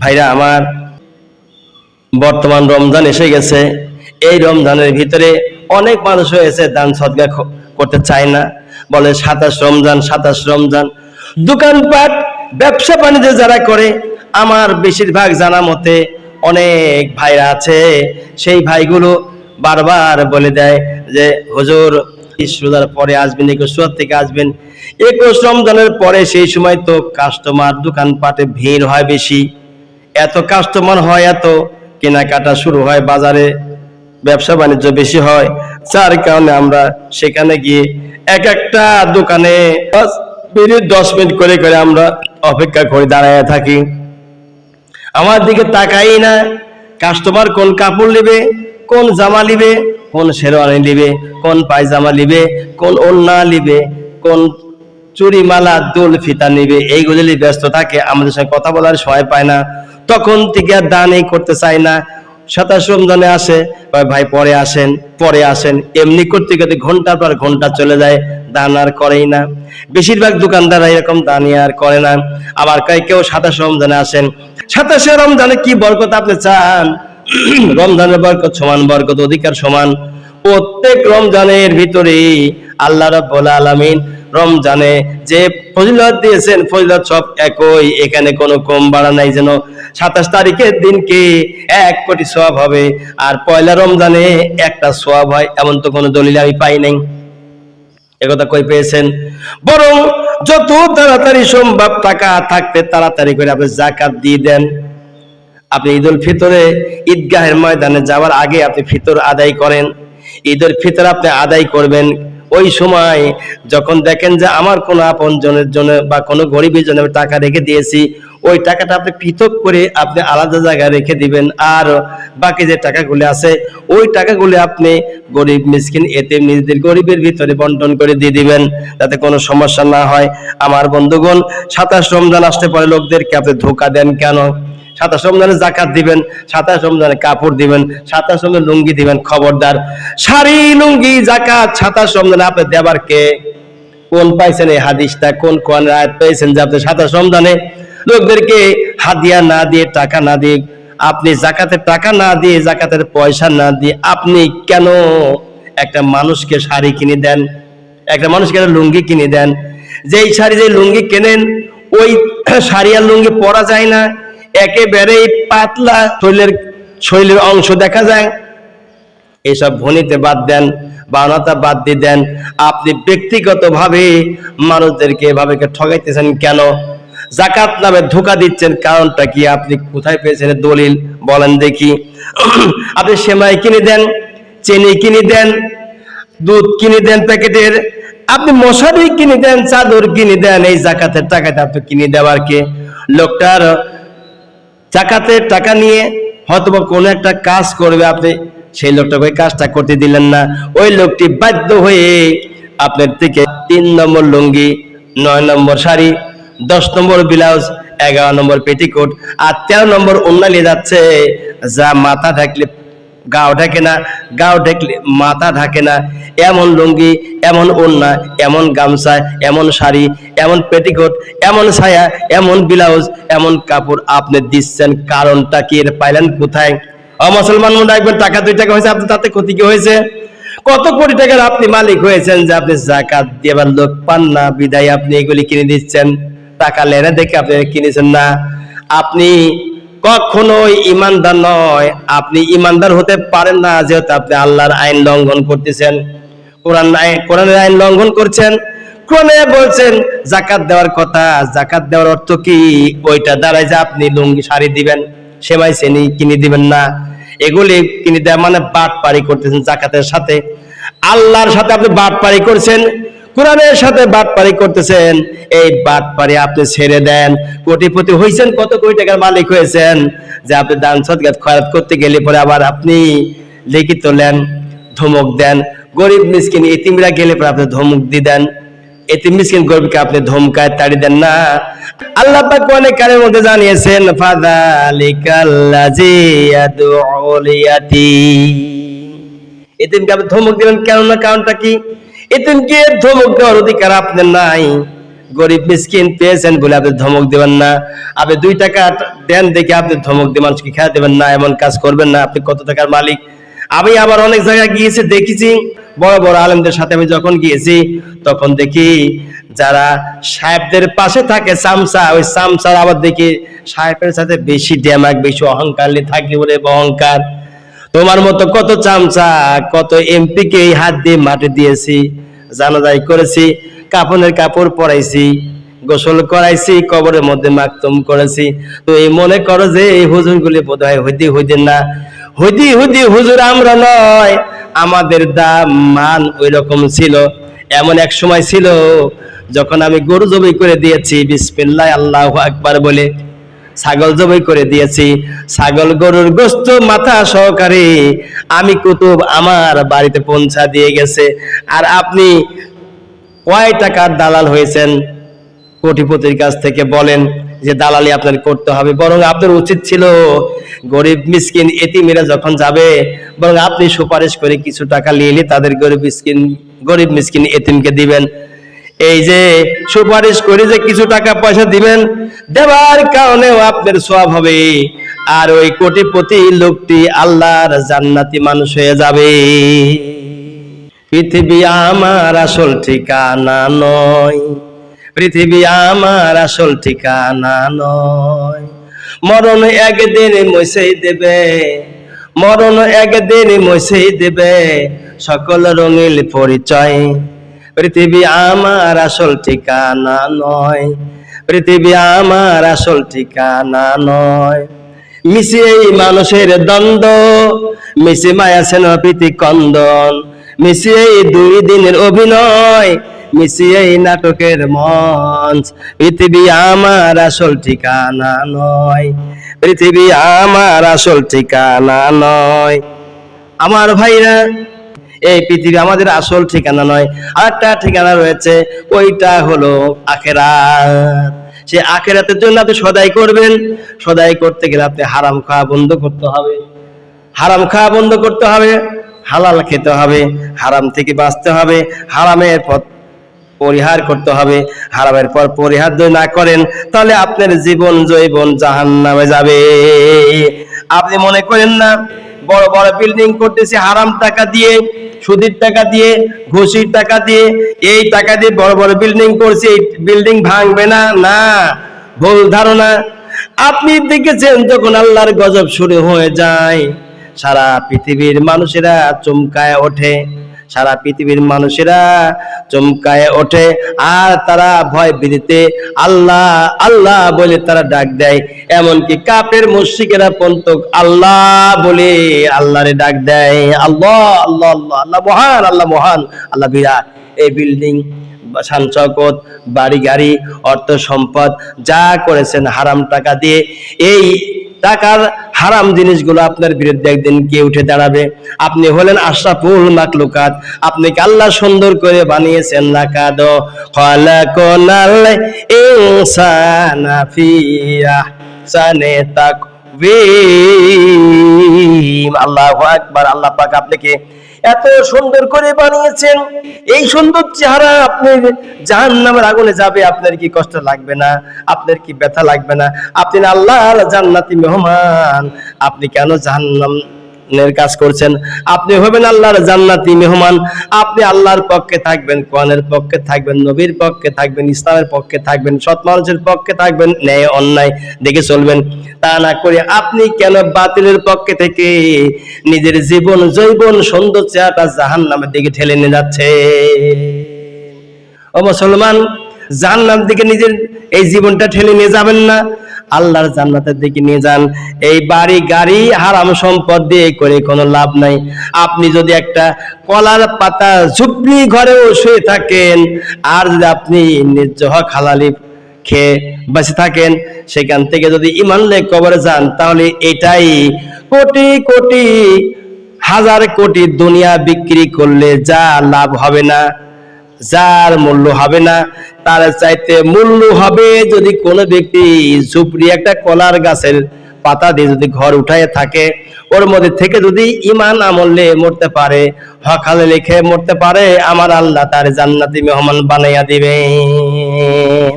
ভাইরা, আমার বর্তমান রমজান এসে গেছে। এই রমজানের ভিতরে অনেক মানুষ হয়েছে দান সদগা করতে চায় না। বলে সাতাশ রমজান সাতাশ রমজান। দোকানপাট, ব্যবসা বাণিজ্য যারা করে, আমার বেশিরভাগ জানা মতে অনেক ভাইরা আছে। সেই ভাইগুলো বারবার বলে দেয় যে, হুজুর রোজার পরে আসবেন, একুশ থেকে আসবেন। একুশ রমজানের পরে সেই সময় তো কাস্টমার দোকানপাটে ভিড় হয় বেশি। এত কাস্টমার হয়, এত কেনাকাটা শুরু হয়, বাজারে ব্যবসা বাণিজ্য বেশি হয়। যার কারণে আমরা সেখানে গিয়ে এক একটা দোকানে দশ মিনিট করে করে আমরা অপেক্ষা করে দাঁড়ায় থাকি। আমার দিকে তাকাই না। কাস্টমার কোন কাপড় নেবে, কোন জামা নিবে, কোন শেরওয়ানি নিবে, কোন পায়জামা নিবে, কোন ওন্না নিবে, কোন চুরি মালা দোল ফিতা নিবে এইগুলি ব্যস্ত থাকে, আমাদের সঙ্গে কথা বলার সময় পায় না। তখন থেকে আর দান এই করতে চায় না। সাতাশ রমজানে আসে ভাই, পরে আসেন পরে আসেন। এমনি করতে করতে ঘণ্টার পর ঘণ্টা চলে যায়, দান আর করেই না। বেশিরভাগ দোকানদাররা এরকম দানি আর করে না। আবার কয়, কেউ সাতাশ রমজানে আসেন। সাতাশে রমজানে কি বরকত আপনি চান? রমজানের বরকত সমান, বরকত অধিকার সমান। প্রত্যেক রমজানের ভিতরে আল্লাহ রাব্বুল আলামিন রমজানে যে ফজিলত দিয়েছেন, ফজিলত সব একই। এখানে কোনো কম বাড়া নাই যেন সাতাশ তারিখের দিনকে এক কোটি সওয়াব হবে। আর পয়লা রমজানে একটা সওয়াব হয়, এমন তো কোনো দলিল আমি পাই নাই। একথা কই পেয়েছেন? বরং যত তাড়াতাড়ি সম্ভব টাকা থাকতে তাড়াতাড়ি করে আপনি জাকাত দিয়ে দেন। আপনি ঈদুল ফিতরে ঈদগাহের ময়দানে যাওয়ার আগে আপনি ফিতর আদায় করেন। ঈদের ফিতর আপনি আদায় করবেন। ওই সময় যখন দেখেন যে আমার কোনো আপন জনের জন্য বা কোনো গরিবের জন্য আমি টাকা রেখে দিয়েছি, ওই টাকাটা আপনি পৃথক করে আপনি আলাদা জায়গায় রেখে দিবেন। আর বাকি যে টাকাগুলি আছে, ওই টাকাগুলি আপনি গরিব মিসকিন এতে নিজেদের গরিবের ভিতরে বন্টন করে দিয়ে দিবেন যাতে কোনো সমস্যা না হয়। আমার বন্ধুগণ, সাতাশ রমজান আসতে পারে, লোকদেরকে আপনি ধোকা দেন কেন? সাতাশ রমজানে জাকাত দিবেন, সাতাশ রমজানে কাপড় দিবেন, সাতাশ রমজানে লুঙ্গি দিবেন, খবরদার। শাড়ি, লুঙ্গি, জাকাত, সাতাশ রমজানে আপনি দেবার কে? কোন পাইছেন এই হাদিসটা? কোন কোন রায় পেয়েছেন যে আপনি সাতাশ রমজানে? লোকদেরকে হাদিয়া না দিয়ে, টাকা না দিয়ে, আপনি জাকাতের টাকা না দিয়ে, জাকাতের পয়সা না দিয়ে আপনি কেন একটা মানুষকে শাড়ি কিনে দেন? একটা মানুষকে লুঙ্গি কিনে দেন? যেই শাড়ি যে লুঙ্গি কেনেন, ওই শাড়ি আর লুঙ্গি পরা যায় না। একেবারেই পাতলা শরীরের শরীরের অংশ দেখা যায়। এসব ভনিতে বাদ দেন, বানাতা বাদ দিয়ে দেন, আপনি ব্যক্তিগতভাবে মানুষদেরকে এভাবে কে ঠগাইতেছেন কেন? জাকাত নামে ধোকা দিচ্ছেন কারণটা কি? আপনি কোথায় পেয়েছেন দলিল? বলেন দেখি। আপনি সেমাই কিনে দেন, চিনি কিনে দেন, দুধ কিনে দেন প্যাকেটের, আপনি মশারি কিনে দেন, চাদর কিনে দেন, এই জাকাতের টাকাটা আপনি কিনে দেওয়ার কে? লোকটার জাকাতের টাকা নিয়ে হয়তো কোনো একটা কাজ করবে আপনি, সেই লোকটাকে ওই কাজটা করতে দিলেন না। ওই লোকটি বাধ্য হয়ে আপনার থেকে তিন নম্বর লুঙ্গি, নয় নম্বর শাড়ি, দশ নম্বর ব্লাউজ, এগারো নম্বর পেটিকোট আর তেরো নম্বর ওন্না নিয়ে যাচ্ছে। যা মাথা ঢাকলে গাও ঢাকে না, গাও ঢাকলে মাথা ঢাকে না। এমন লুঙ্গি, এমন ওড়না, এমন গামছা, এমন শাড়ি, এমন পেটিকোট এমন ছায়া, এমন ব্লাউজ, এমন কাপড় আপনি দিচ্ছেন। কারণটা কি? এর পাইলেন কোথায়? অ মুসলমান মনে রাখবেন টাকা, দুই টাকা হয়েছে আপনি তাতে ক্ষতি কি হয়েছে? কত কোটি টাকার আপনি মালিক হয়েছেন যে আপনি জাকাত দেবার লোক পান না, বিদায় আপনি এগুলি কিনে দিচ্ছেন? টাকা লেনে দেখে আপনি কিনেছেন না। আপনি কখনোই ইমানদার নয়, আপনি ইমানদার হতে পারেন না, যেহেতু আপনি আল্লাহর আইন লঙ্ঘন করতেছেন। কোরআন আইন, কোরআনের আইন লঙ্ঘন করছেন কোরআনে বলছেন, জাকাত দেওয়ার কথা, জাকাত দেওয়ার অর্থ কি? ওইটা দ্বারাই যে আপনি লুঙ্গি শাড়ি দিবেন, সেমাই শ্রেণি কিনে দিবেন না। এগুলি কিনে দেওয়া মানে বাট পারি করতেছেন জাকাতের সাথে। আল্লাহর সাথে আপনি বাট পারি করছেন, কোরআনের সাথে বাট পারি করতেছেন। এই বাট পারি আপনি ছেড়ে দেন। কোটিপতি হয়েছেন কত কোটি টাকার মালিক হয়েছেন, যে আপনি দান সদগাত খয়াত করতে গেলে পরে আবার আপনি লিখিত নেন ধমক দেন। গরিব, মিসকিন এতিমরা গেলে পরে আপনি ধমক দিয়ে দেন। এতিম মিসকিন গরিবকে আপনি ধমকায় তাড়ি দেন না। আল্লাহ অনেক কারের মধ্যে জানিয়েছেন ফাদালিকাল্লাজি ইয়াদউল এতিমকে আপনি ধমক দিবেন কেন না? কারণটা কি? এতিমকে ধমক দেওয়ার অধিকার আপনার নাই। গরিব মিসকিন পেয়েছেন বলে আপনি ধমক দেবেন না। আপনি দুই টাকা দেন দেখে আপনি ধমক দিয়ে মানুষকে খেয়ে দেবেন না। এমন কাজ করবেন না। আপনি কত টাকার মালিক? আমি আবার অনেক জায়গায় গিয়েছি, দেখেছি বড় বড় আলেমদের সাথে আমি যখন গিয়েছি, তখন দেখি যারা সাহেবদের পাশে থাকে সামসা ওই সামসার আবার দেখি সাহেবের সাথে বেশি ড্যামাক, বেশি অহংকার থাকি বলে অহংকার। তোমার মতো কত চামচা, কত এমপি কে এই হাত দিয়ে মাটি দিয়েছি, জানাজাই করেছি কাপনের কাপড় পরাইছি, গোসল করাইছি, কবরের মধ্যে মাকতুম করেছি। তো এই মনে করো যে এই হুজুর গুলি বোধ হয় হইদি হইদি না। হইদি হুদি হুজুর আমরা নয়। আমাদের দাম, মান ওই রকম ছিল। এমন এক সময় ছিল, যখন আমি গরু জবাই করে দিয়েছি, বিসমিল্লাহ, আল্লাহ আকবার বলে। ছাগল জবাই করে দিয়েছি। ছাগল গরুর গোস্ত মাথা সহকারে আমি কুতুব আমার বাড়িতে পৌঁছা দিয়ে গেছে। আর আপনি কয় টাকার দালাল হয়েছেন? কোটিপতির কাছ থেকে বলেন। যে দালালি আপনার করতে হবে। বরং আপনার উচিত ছিল গরিব, মিসকিন, এতিমেরা যখন যাবে, বরং আপনি সুপারিশ করে কিছু টাকা নিয়ে নিয়ে তাদের গরিব মিসকিন গরিব মিসকিন, এতিমকে দিবেন। এই যে সুপারিশ করে যে কিছু টাকা পয়সা দিবেন দেওয়ার কারণেও আপনার সব হবে। আর ওই কোটিপতি লোকটি আল্লাহর জান্নাতি মানুষ হয়ে যাবে। পৃথিবী আমার আসল ঠিকানা নয়। পৃথিবী আমার আসল ঠিকানা নয়। মরণ একদিন মসেই দেবে, মরণ একদিন মসেই দেবে, সকল রঙিল পরিচয়। পৃথিবী আমার আসল ঠিকানা নয়। পৃথিবী আমার আসল ঠিকানা নয়। মিশে এই মানুষের দ্বন্দ্ব মিশে মায়া সেন প্রীতি কন্দন মিশে এই দুই দিনের অভিনয় মিশিয়ে নাটকের মঞ্চ। পৃথিবী আমার আসল ঠিকানা নয়। পৃথিবী আমার আসল ঠিকানা নয়। আমার ভাইরা, এই পৃথিবী আমাদের আসল ঠিকানা নয়। আরেকটা ঠিকানা রয়েছে, ওইটা হলো আখেরাত। সে আখেরাতের জন্য আপনি সদাই করবেন। সদাই করতে গেলে আপনি হারাম খাওয়া বন্ধ করতে হবে। হারাম খাওয়া বন্ধ করতে হবে। হালাল খেতে হবে। হারাম থেকে বাঁচতে হবে। হারামের পথ পরিহার করতে হবে। হারামের পর পরিহার যদি না করেন, তাহলে আপনার জীবন জৈবন জাহান নামে যাবে। আপনি মনে করেন না, বড় বড় বিল্ডিং করতেছি, হারাম টাকা দিয়ে, সুদের টাকা দিয়ে, ঘুষির টাকা দিয়ে, এই টাকা দিয়ে বড় বড় বিল্ডিং করছি, এই বিল্ডিং ভাঙবে না না। ভুল ধারণা। আপনি দেখেছেন যখন আল্লাহর গজব শুরু হয়ে যায়, সারা পৃথিবীর মানুষেরা চমকায় ওঠে। সারা পৃথিবীর মানুষেরা চমকায় ওঠে আর তারা ভয় বিদিতে আল্লাহ আল্লাহ বলে তারা ডাক দেয়। এমনকি কাপের মুশরিকেরা পন্তক আল্লাহ বলে আল্লাহরে ডাক দেয়। আল্লাহ আল্লাহ আল্লাহ আল্লাহ মহান আল্লাহ মহান, আল্লাহ বিরাট। এই বিল্ডিং, শান চকত বাড়ি গাড়ি অর্থ সম্পদ যা করেছেন হারাম টাকা দিয়ে এই টাকার হারাম জিনিসগুলো আপনার বিরুদ্ধে একদিন কে উঠে দাঁড়াবে। আপনি হলেন আশরাফুল মাকলুকাত আপনি কি আল্লাহ সুন্দর করে বানিয়েছেন লাকাদ খলাকনাল ইনসানা ফি আহসানি আল্লাহু আকবার, আল্লাহ পাক আপনাকে এত সুন্দর করে বানিয়েছেন। এই সুন্দর চেহারা আপনি জাহান নামের আগুনে যাবে, আপনার কি কষ্ট লাগবে না? আপনার কি ব্যথা লাগবে না? আপনি আল্লাহ জান্নাতি মেহমান, আপনি কেন জাহান্নাম এর কাজ করছেন। আপনি হবেন আল্লাহর জান্নাতি মেহমান। আপনি আল্লাহর পক্ষে থাকবেন, কোরআনের পক্ষে থাকবেন, নবীর পক্ষে থাকবেন, ইসলামের পক্ষে থাকবেন, সৎ মানুষের পক্ষে থাকবেন, ন্যায়, অন্যায় দেখে চলবেন। তা না করে আপনি কেন বাতিলের পক্ষে থেকে নিজের জীবন জৈবন সুন্দর চেহারাটা জাহান নামের দিকে ঠেলে নিয়ে যাচ্ছে ও মুসলমান জান্নাত দিকে নিজের এই জীবনটা ঠেলে নিয়ে যাবেন না। আল্লাহর জান্নাতের দিকে নিয়ে যান। এই বাড়ি, গাড়ি, হারাম সম্পদ দিয়ে করে কোনো লাভ নাই। আপনি যদি একটা কলার পাতা ঝুপড়ি ঘরেও শুয়ে থাকেন, আর যদি আপনি নির্জহ খালালি খেয়ে বেঁচে থাকেন, সেখান থেকে যদি ইমান লে কবরে যান, তাহলে এটাই কোটি কোটি, হাজার কোটি দুনিয়া বিক্রি করলে যা লাভ হবে না। যার মূল্য হবে না, তার চাইতে মূল্য হবে যদি কোনো ব্যক্তি ঝুপড়ি একটা কলার গাছের পাতা দিয়ে যদি ঘর উঠায় থাকে, ওর মধ্যে থেকে যদি ইমান আমল মরতে পারে হকালে লিখে মরতে পারে, আমার আল্লাহ তার জান্নাতি মেহমান বানাইয়া দিবেন।